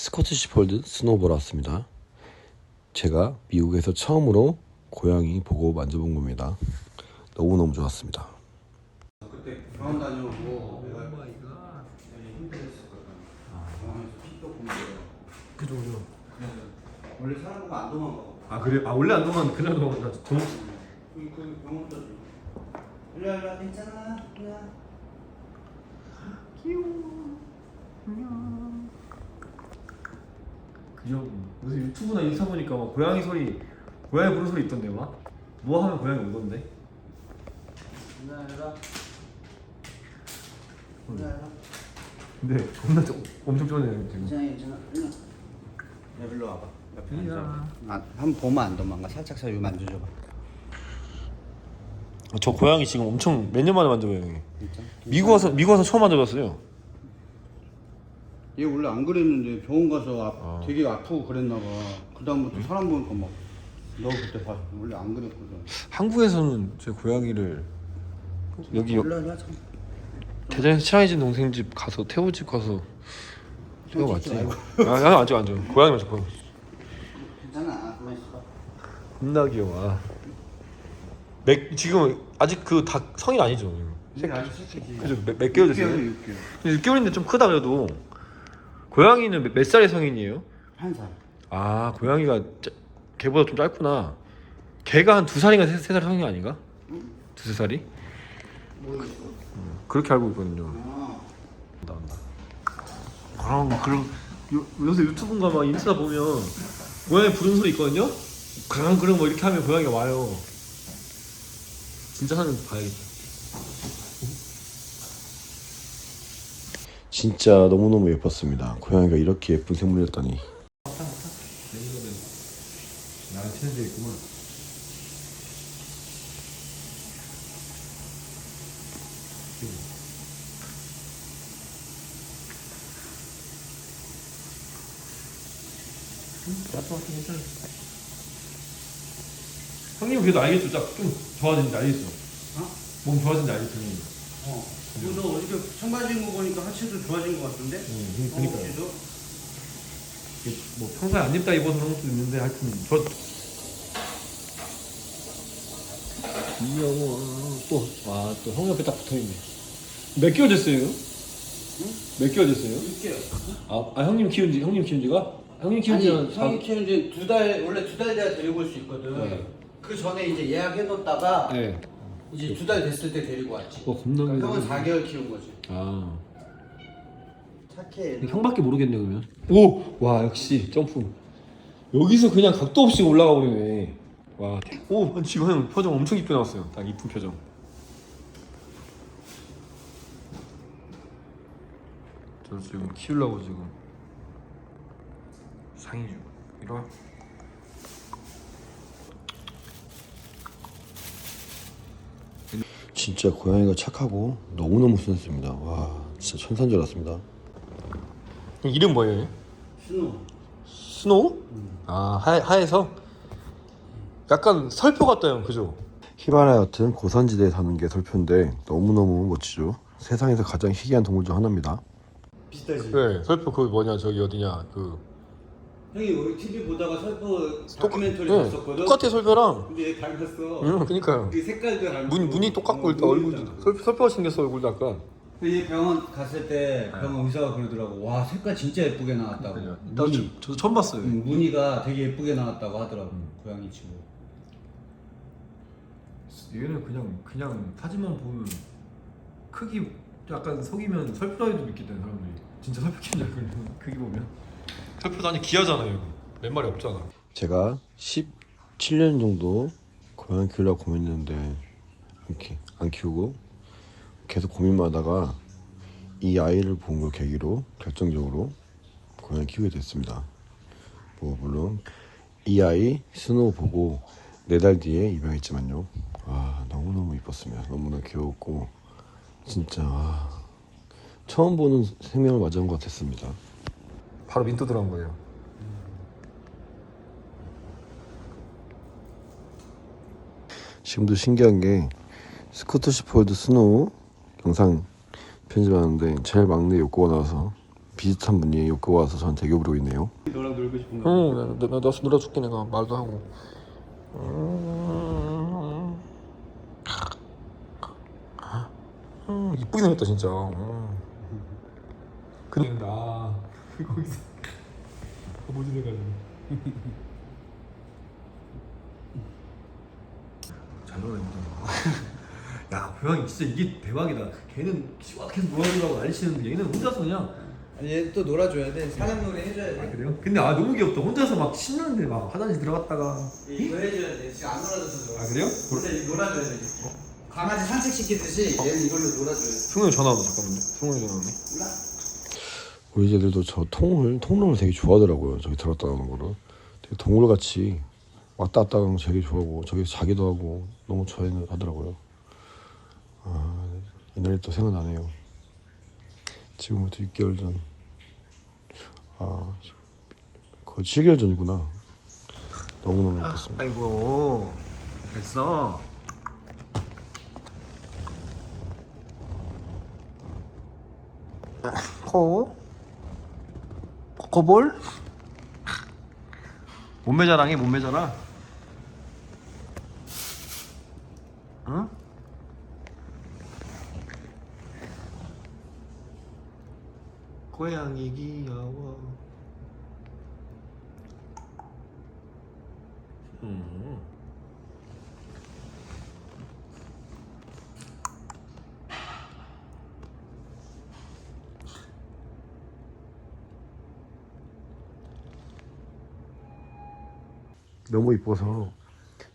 스코티시 폴드 스노우보러 왔습니다. 제가 미국에서 처음으로 고양이 보고 만져본 겁니다. 너무너무 좋았습니다. 그때 병원 다녀오고 내가 되게 힘들었었거든. 병원에서 피도 그죠 그죠. 원래 사람 보면 안 도망가. 아 그래? 아 원래 안 도망 그냥 도망가. 도 그, 그 병원도 좀. 일로 와, 일로 와, 괜찮아. 일로 와. 그죠. 요새 유튜브나 인스타 보니까 막 고양이 소리, 고양이 부르는 소리 있던데 막. 뭐 하면 고양이 오던데. 와. 근데 겁나 좀, 엄청 쫄네요 지금. 괜찮아, 괜찮아. 야, 일로 와봐. 옆에 이야. 앉아. 아, 한번 보면 안 도망가. 살짝 사유 만져줘봐. 아, 저 고양이 지금 엄청 몇 년 만에 만져봐요 형이. 진짜? 미국 와서 미국 와서 처음 만져봤어요. 얘 원래 안 그랬는데 병원 가서 아, 되게 아프고 그랬나 봐. 그 다음부터 사람 보니까 막. 너 그때 봐. 원래 안 그랬거든. 한국에서는 제 고양이를 여기 여-. 참. 대전에서 친해진 동생 집 가서 태호 집 가서 말고. 아, 형 앉아 앉아. 고양이 맞아 고양이. 괜찮아. 가만 있어. 겁나 귀여워. 아. 맥 지금 아직 그 닭 성인 아니죠? 이게 아주 새끼지. 그죠? 몇, 몇 개월 됐어요? 6개월, 6개월. 6개월인데 좀 크다 그래도 고양이는 몇, 몇 살의 성인이에요? 한 살. 아 고양이가 짜, 개보다 좀 짧구나. 개가 한 두 살인가 세, 세살 성인 아닌가? 두세 살이? 모르겠어. 그렇게 알고 있거든요. 아, 나온다. 그럼 그럼 요, 요새 유튜브인가 막 인스타 보면 고양이 부르는 소리 있거든요. 그랑 그랑 뭐 이렇게 하면 고양이가 와요. 진짜 거 봐야겠다. 진짜 너무너무 예뻤습니다. 고양이가 이렇게 예쁜 생물이었다니. 나랑 친해져 있구만. 나도 괜찮아. 형님 그래도 알겠죠? 딱좀 좋아진지 알겠어. 어? 몸 좋아진지 알겠죠? 형님. 어. 그래서 어저께 청바지 입은 거 보니까 하체도 좋아진 것 같은데? 응, 어, 그니까요. 그래도? 이게 뭐 평소에 안 입다 입어서 그런 것도 있는데 하여튼 저 귀여워 또와또 형 옆에 딱 붙어있네 몇 개월 됐어요? 몇 개월 됐어요? 이렇게. 아, 아 형님 키운 지 형님 키운 지가? 형님 키운 아니, 지는 성이 키우는 지두 달, 원래 두 달 돼야 데리고 올 수 있거든. 네. 그 전에 이제 예약해놓다가 네. 이제 두 달 됐을 때 데리고 왔지. 와 겁나 그러니까 형은 귀여워. 4개월 키운 거지. 아. 착해. 형밖에 모르겠네 그러면. 오와 역시 점프. 여기서 그냥 각도 없이 올라가 버리네. 와오 지금 형 표정 엄청 이쁘게 나왔어요. 딱 이쁜 표정. 저 지금 키우려고 지금. 상의 중. 이리 와 진짜 고양이가 착하고 너무너무 순했습니다. 와, 진짜 천사인 줄 알았습니다. 이름 뭐예요? 스노. 스노우? 아 하, 하에서? 약간 설표 같다 형 그죠? 히말라야 같은 고산지대에 사는 게 설표인데 너무너무 멋지죠. 세상에서 가장 희귀한 동물 중 하나입니다. 비슷하지? 네 설표 그 뭐냐 저기 어디냐 그 형이 우리 TV 보다가 똑같- 다큐멘터리 네, 봤었거든? 똑같아 설표랑 근데 얘 닮았어. 응 그니까요 그 색깔도. 문, 문이 똑같고 어, 일단 얼굴도. 설, 설표가 생겼어 얼굴도 약간 근데 얘 병원 갔을 때 네. 병원 의사가 그러더라고. 와 색깔 진짜 예쁘게 나왔다고. 무늬. 저도 처음 봤어요 응, 무늬가 되게 예쁘게 나왔다고 하더라고. 고양이 치고. 얘는 그냥 그냥 사진만 보면 크기 약간 속이면 설표라도 믿겠다는 사람들이 진짜 줄 알고 크기 보면 설표도 아니 귀하잖아요 몇 마리 없잖아 제가 17년 정도 고양이 키우려고 고민했는데 이렇게 안 키우고 계속 고민하다가 이 아이를 본 걸 계기로 결정적으로 고양이 키우게 됐습니다. 뭐 물론 이 아이 스노우 보고 네 달 뒤에 입양했지만요. 아 너무 너무 이뻤습니다. 너무나 귀여웠고 진짜 아, 처음 보는 생명을 맞이한 것 같았습니다. 바로 민또 들어간 거예요 지금도 신기한 게 스코트 시 폴드 스노우 영상 편집하는데 제일 막내 욕구가 나와서 비슷한 분이 욕구 와서 저한테 애교 부리고 있네요. 너랑 놀고 싶은가? 응, 나, 나, 나 놀아줄게 내가 말도 하고. 음, 음, 이쁘게 생겼다 진짜. 음. 근데 나 거기서 거부질해가지고. 잘. 야 고양이 진짜 이게 대박이다. 걔는 계속 놀아주라고 난리 치는데 얘는 혼자서 그냥 아니 얘또 놀아줘야 돼 사냥놀이 해줘야 아 돼 그래요? 근데 아 너무 귀엽다. 혼자서 막 신나는데 막 화장실 들어갔다가 이거 해줘야 돼 지금 안 놀아줘서 아 그래요? 이거 놀아줘야 돼 강아지 산책시키듯이 얘는 이걸로 놀아줘야 돼 승훈이 전화 온다 잠깐만요. 승훈이 전화 오네. 우리 애들도 저 통을 통로를 되게 좋아하더라고요. 저기 들었다 나오는 거를 되게 동물같이 왔다 갔다 하는 거 되게 좋아하고 저기 자기도 하고 너무 좋아하더라고요. 아 옛날이 또 생각나네요. 지금부터 6개월 전. 아 거의 7개월 전이구나. 너무너무 예뻤습니다. 아이고 됐어. 코 코볼 몸매 자랑해 몸매 자랑. 응? 고양이 귀여워. 음. 너무 이뻐서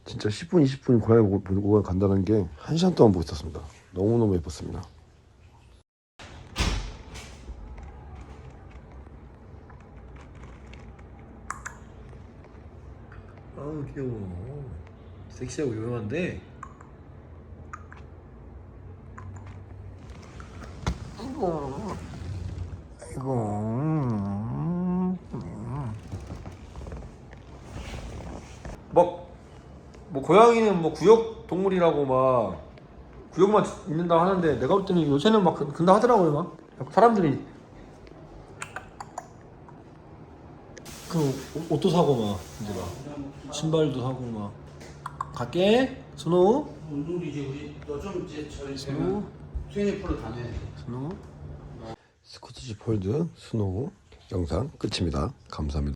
진짜 10분 20분 고양이 보고- 간다는 게 1시간 동안 보고 있었습니다. 너무너무 예뻤습니다. 아우 귀여워 섹시하고 유명한데 아이고 아이고 뭐, 뭐 고양이는 뭐 구역 동물이라고 막 구역만 있는다 하는데 내가 볼 때는 요새는 막 그- 근다 하더라고요 막 사람들이 그 옷- 옷도 사고 막 이제 막 신발도 사고 막 갈게 스노우 운동이지 우리 너좀 이제 저희 스노우 스위밍 풀로 다녀. 스노우 스코티지 폴드 스노우 영상 끝입니다. 감사합니다.